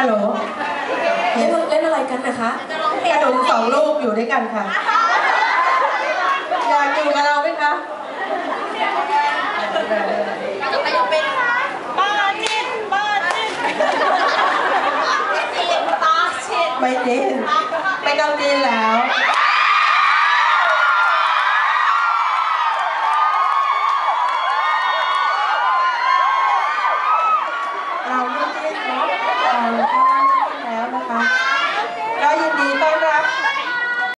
ฮัลโหลเล่นเล่นอะไรกันนะคะกระดูมสองลูกอยู่ด้วยกันค่ะ อยากอยู่กับเราไหมคะจไปเาจีนบ้าจิ้นบ้าจิ้นม่เกาหลีแหละ